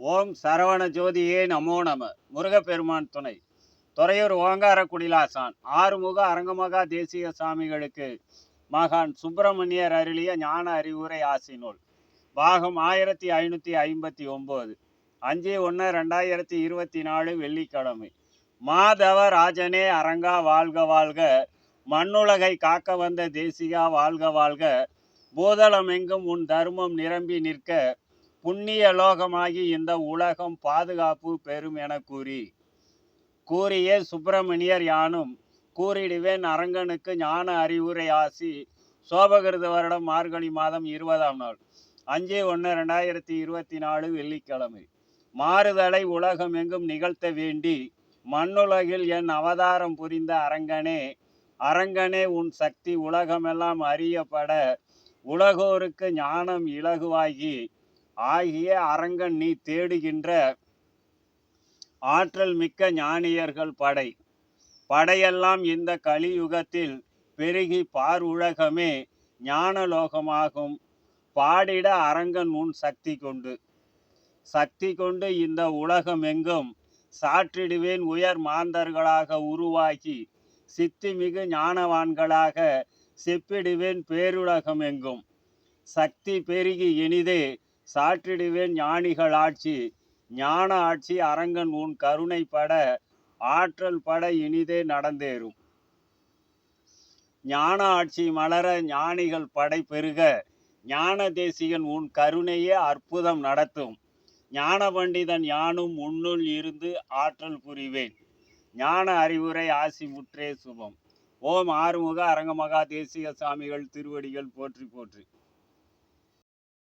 ஓம் சரவண ஜோதியே நமோ நம. முருகப்பெருமான் துணை. துறையூர் ஓங்கார குடிலாசான் ஆறுமுக அரங்கமகா தேசிய சாமிகளுக்கு மகான் சுப்பிரமணியர் அருளிய ஞான அறிவுரை ஆசினூல் பாகம் ஆயிரத்தி ஐநூற்றி ஐம்பத்தி ஒம்பது. அஞ்சு ஒன்று ரெண்டாயிரத்தி இருபத்தி நாலு வெள்ளிக்கிழமை. மாதவ ராஜனே அரங்கா வாழ்க வாழ்க. மண்ணுலகை காக்க வந்த தேசிகா வாழ்க வாழ்க. பூதளமெங்கும் உன் தர்மம் நிரம்பி நிற்க. புண்ணிய லோகமாகி இந்த உலகம் பாதுகாப்பு பெறும் என கூறி கூறிய சுப்பிரமணியர் யானும் கூறிடுவேன் அரங்கனுக்கு ஞான அறிவுரை ஆசி சோபகிருத வருடம் மார்கழி மாதம் இருபதாம் நாள் அஞ்சு ஒன்று ரெண்டாயிரத்தி இருபத்தி நாலு வெள்ளிக்கிழமை. மாறுதலை உலகம் எங்கும் நிகழ்த்த வேண்டி மண்ணுலகில் என் அவதாரம் புரிந்த அரங்கனே அரங்கனே உன் சக்தி உலகமெல்லாம் அறியப்பட உலகோருக்கு ஞானம் இலகுவாகி ஆகிய அரங்கன் நீ தேடுகின்ற ஆற்றல் மிக்க ஞானியர்கள் படை. படையெல்லாம் இந்த கலியுகத்தில் பெருகி பார் உலகமே ஞானலோகமாகும். பாடிட அரங்கன் உன் சக்தி கொண்டு. சக்தி கொண்டு இந்த உலகம் எங்கும் சாற்றிடுவேன் உயர் மாந்தர்களாக உருவாகி சித்திமிகு ஞானவான்களாக செப்பிடுவேன் பேருலகம் எங்கும் சக்தி பெருகி இனிதே சாற்றிடுவேன் ஞானிகள் ஆட்சி. ஞான ஆட்சி அரங்கன் உன் கருணை பட ஆற்றல் பட இனிதே நடந்தேறும். ஞான ஆட்சி மலர ஞானிகள் படை பெருக ஞான தேசிகன் உன் கருணையே அற்புதம் நடத்தும். ஞான பண்டிதன் யானும் உன்னுள் இருந்து ஆற்றல் புரிவேன். ஞான அறிவுரை ஆசி முற்றே சுபம். ஓம் ஆறுமுக அரங்கமகா தேசிக சாமிகள் திருவடிகள் போற்றி போற்றி.